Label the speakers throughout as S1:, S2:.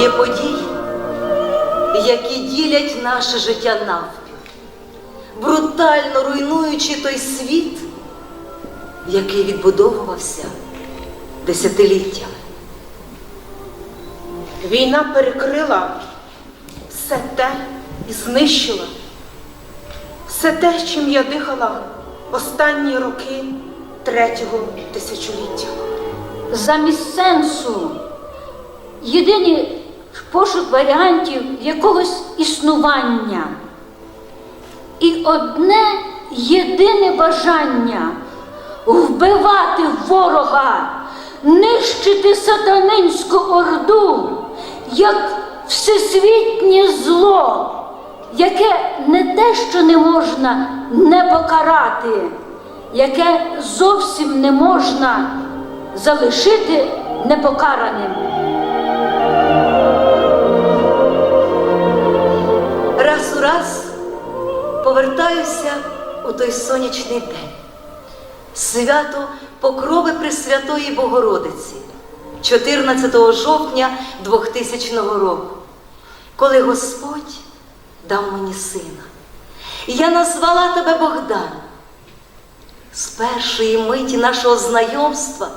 S1: Є події, які ділять наше життя навпіл, брутально руйнуючи той світ, який відбудовувався десятиліттями.
S2: Війна перекрила все те і знищила все те, чим я дихала останні роки третього тисячоліття.
S3: замість сенсу. Єдиний пошук варіантів якогось існування. І одне єдине бажання вбивати ворога, нищити сатанинську орду, як всесвітнє зло, яке не те, що не можна не покарати, яке зовсім не можна залишити непокараним.
S1: Раз повертаюся у той сонячний день, свято Покрови Пресвятої Богородиці, 14 жовтня 2000 року, коли Господь дав мені сина. Я назвала тебе Богдан. З першої миті нашого знайомства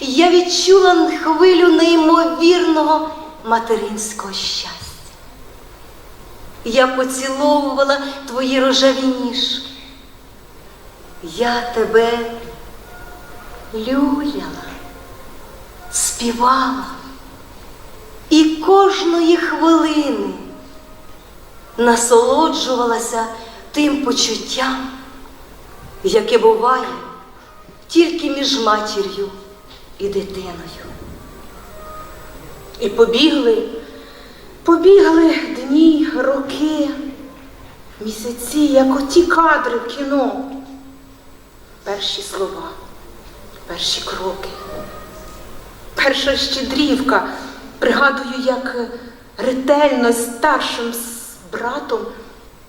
S1: я відчула хвилю неймовірного материнського щастя. Я поціловувала твої рожеві ніжки. Я тебе люляла, співала і кожної хвилини насолоджувалася тим почуттям, яке буває тільки між матір'ю і дитиною.
S2: І побігли, побігли дні, роки, місяці, як оті кадри в кіно. Перші слова, перші кроки, перша щедрівка. Пригадую, як ретельно з старшим братом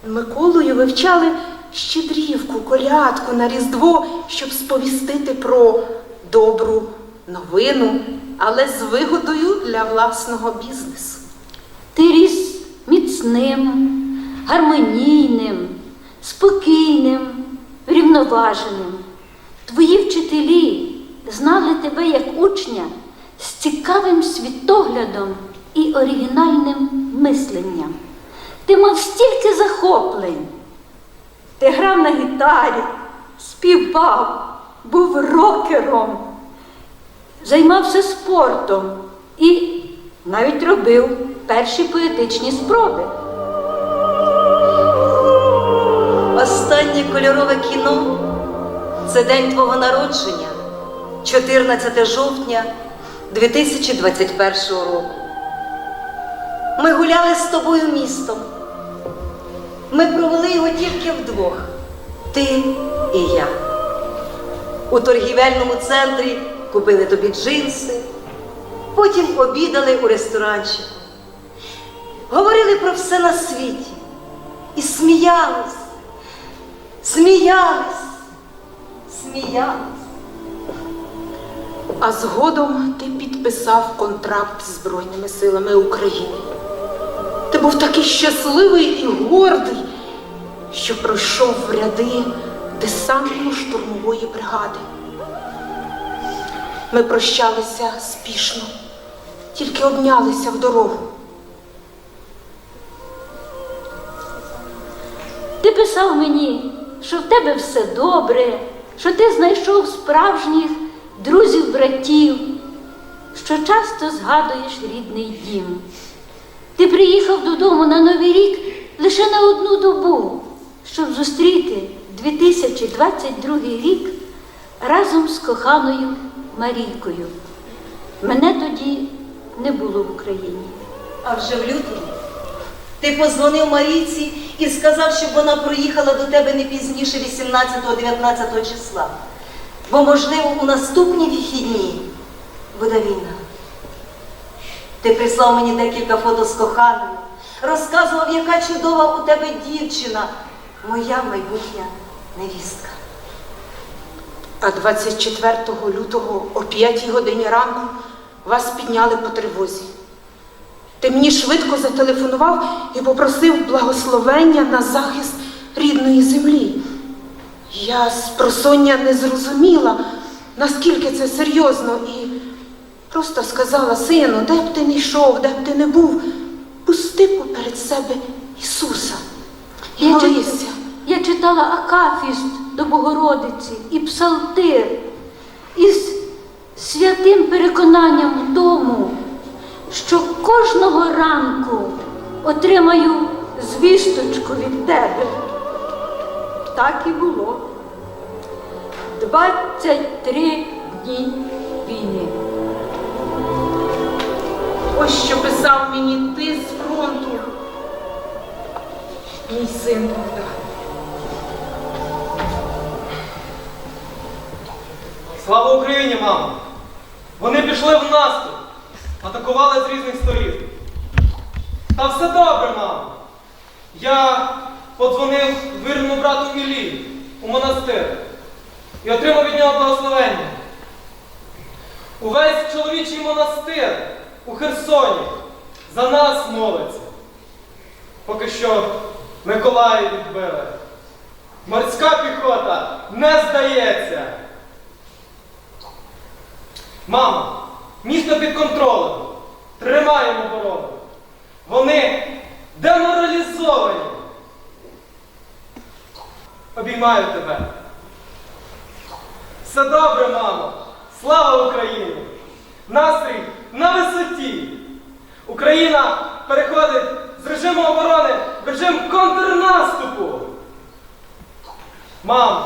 S2: Миколою вивчали щедрівку, колядку на Різдво, щоб сповістити про добру новину, але з вигодою для власного бізнесу.
S3: Ти ріс міцним, гармонійним, спокійним, рівноваженим. Твої вчителі знали тебе як учня з цікавим світоглядом і оригінальним мисленням. Ти мав стільки захоплень. Ти грав на гітарі, співав, був рокером, займався спортом і навіть робив перші поетичні спроби.
S1: Останнє кольорове кіно це день твого народження, 14 жовтня 2021 року. Ми гуляли з тобою містом. Ми провели його тільки вдвох, ти і я. У торгівельному центрі купили тобі джинси, потім обідали у ресторанчику. Говорили про все на світі і сміялись, сміялись, сміялись.
S2: А згодом ти підписав контракт з Збройними силами України. Ти був такий щасливий і гордий, що пройшов в ряди десантно-штурмової бригади. Ми прощалися спішно, тільки обнялися в дорогу.
S3: Ти писав мені, що в тебе все добре, що ти знайшов справжніх друзів-братів, що часто згадуєш рідний дім. Ти приїхав додому на Новий рік лише на одну добу, щоб зустріти 2022 рік разом з коханою Марійкою. Мене тоді не було в Україні.
S1: А вже в лютому ти позвонив Марійці і сказав, щоб вона проїхала до тебе не пізніше 18-19 числа. Бо, можливо, у наступні вихідні буде війна. Ти прислав мені декілька фото з коханими, розказував, яка чудова у тебе дівчина, моя майбутня невістка.
S2: А 24 лютого о 5 годині ранку вас підняли по тривозі. Ти мені швидко зателефонував і попросив благословення на захист рідної землі. Я з просоння не зрозуміла, наскільки це серйозно, і просто сказала сину, де б ти не йшов, де б ти не був, пусти поперед себе Ісуса. І
S3: Я,
S2: молися.
S3: я читала Акафіст до Богородиці і Псалтир із святим переконанням в тому, що кожного ранку отримаю звісточку від тебе. Так і було. 23 дні війни.
S2: Ось що писав мені ти з фронту. Мій син Богдан.
S4: Слава Україні, мамо! Вони пішли в наступ, атакували з різних сторін. Та все добре, мамо. Я подзвонив вірному брату Мілі у монастир і отримав від нього благословення. Увесь чоловічий монастир у Херсоні за нас молиться. Поки що Миколаїв відбили. Морська піхота не здається. Мамо, місто під контролем. Тримаємо оборону. Вони деморалізовані. Обіймаю тебе. Все добре, мамо. Слава Україні! Настрій на висоті. Україна переходить з режиму оборони в режим контрнаступу. Мам,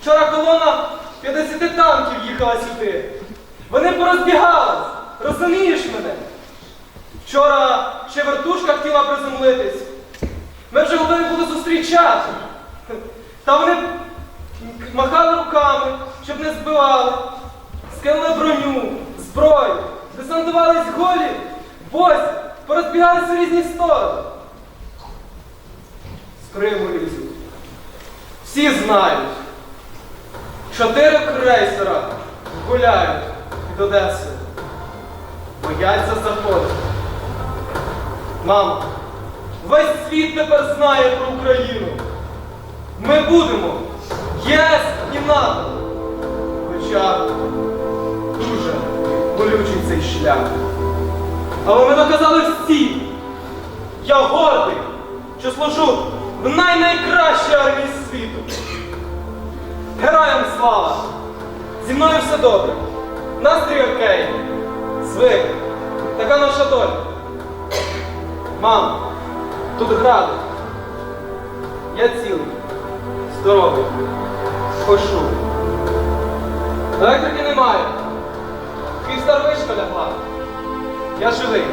S4: вчора колона 50 танків їхала сюди. Вони порозбігались. Розумієш мене? Вчора ще вертушка хотіла приземлитись. Ми вже готові були зустрічати. Та вони махали руками, щоб не збивали, скинули броню, зброю, десантувались голі, босі, порозбігалися в різні сторони. З Криму лізуть. Всі знають. Чотири крейсера гуляють під Одесою. Бояться заходити. Мамо, весь світ тепер знає про Україну. Ми будемо ЄС і НАТО. Хоча дуже болючий цей шлях. Але ми доказали всі. Я гордий, що служу в найнайкращій армії світу. Героям слава! Зі мною все добре. Настрій окей. Звик. Така наша доля. Мам, тут гради. Я цілий, здоровий, хошу. Електрики немає. Київстар вишка лягла. Я живий.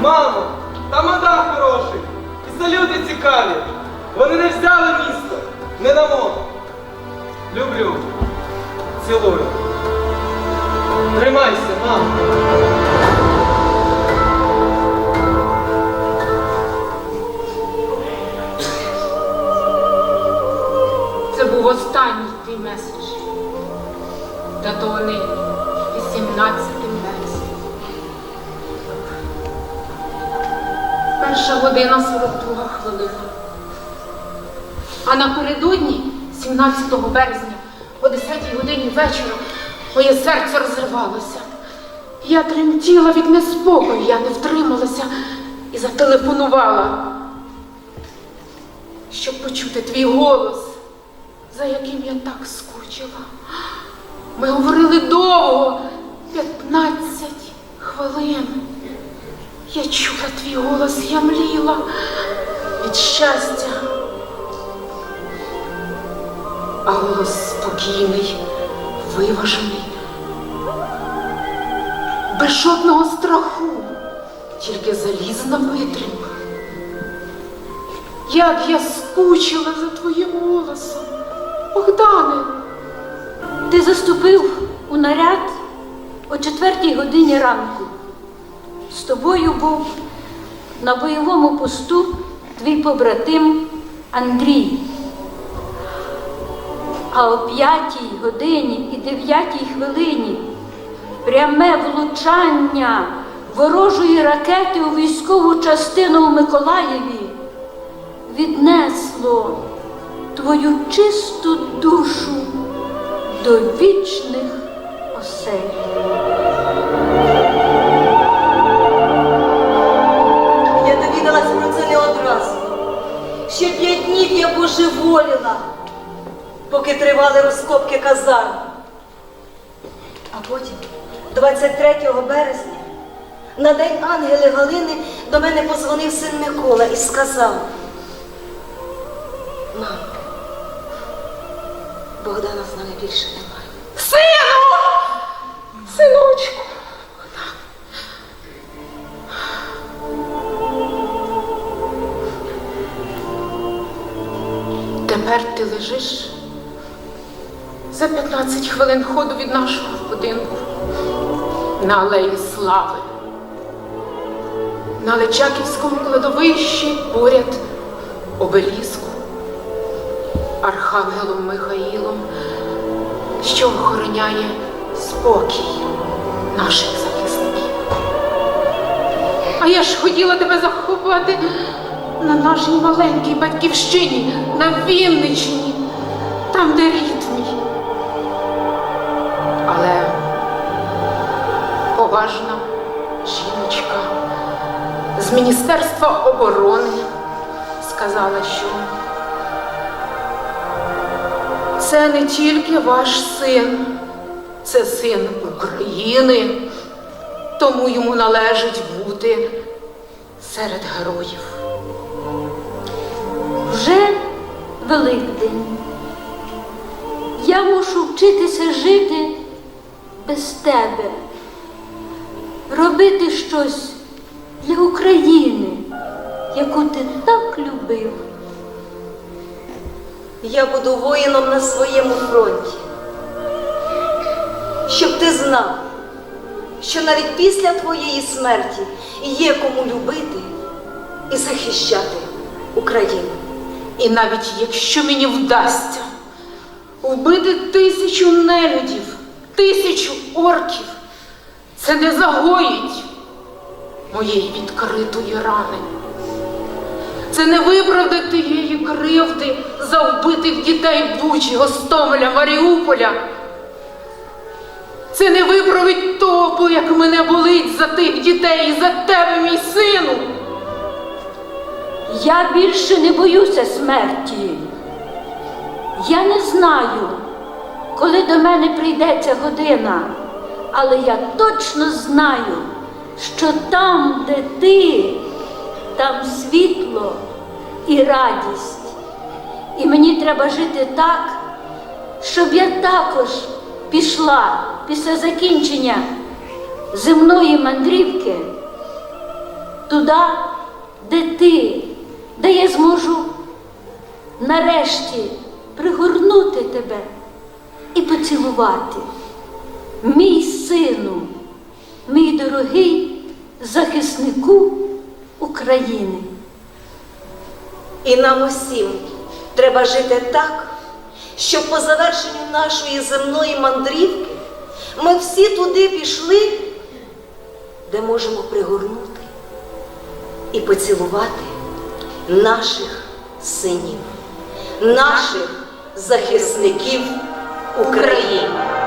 S4: Мамо, там вода хороший. І салюти цікаві. Вони не взяли місто. Не дамо. Люблю. Цілую. Тримайся, мамо.
S2: Це був останній твій меседж. Датований 18 вересня. Перша година 42 хвилина. А напередодні, 17 березня, о 10 годині вечора, моє серце розривалося. Я тремтіла від неспокою, я не втрималася і зателефонувала щоб почути твій голос, за яким я так скучила. Ми говорили довго, 15 хвилин. Я чула твій голос, я мліла від щастя. А голос спокійний, виважений, без жодного страху, тільки залізна витримка. Як я скучила за твоїм голосом. Богдане,
S3: Ти заступив у наряд о четвертій годині ранку. З тобою був на бойовому посту твій побратим Андрій. А о п'ятій годині і дев'ятій хвилині пряме влучання ворожої ракети у військову частину у Миколаєві віднесло твою чисту душу до вічних осель.
S1: Ще п'ять днів я божеволіла, поки тривали розкопки казарм. А потім, 23 березня, на день Ангели Галини до мене позвонив син Микола і сказав: Мам, Богдана з нами більше немає.
S2: Сину! Синочку! Тепер ти лежиш за 15 хвилин ходу від нашого будинку на алеї Слави. На Личаківському кладовищі поряд обеліску Архангелом Михаїлом що охороняє спокій наших захисників. А я ж хотіла тебе заховати на нашій маленькій батьківщині, на Вінниччині, там, де рід з Міністерства оборони сказала, що це не тільки ваш син, це син України, тому йому належить бути серед героїв.
S3: Вже Великдень. Я мушу вчитися жити без тебе, робити щось для України, яку ти так любив.
S1: Я буду воїном на своєму фронті. Щоб ти знав, що навіть після твоєї смерті є кому любити і захищати Україну.
S2: І навіть якщо мені вдасться вбити тисячу нелюдів, тисячу орків, це не загоїть моєї відкритої рани. Це не виправдать тієї кривди за вбитих дітей Бучі, Гостомеля, Маріуполя. Це не виправить того, як мене болить за тих дітей і за тебе, мій сину.
S3: Я більше не боюся смерті. Я не знаю, коли до мене прийде ця година, але я точно знаю, що там, де ти, там світло і радість. І мені треба жити так, щоб я також пішла після закінчення земної мандрівки туди, де ти, де я зможу нарешті пригорнути тебе і поцілувати. Мій сину, мій дорогий захиснику України.
S1: І нам усім треба жити так, щоб по завершенню нашої земної мандрівки ми всі туди пішли, де можемо пригорнути і поцілувати наших синів, наших захисників України.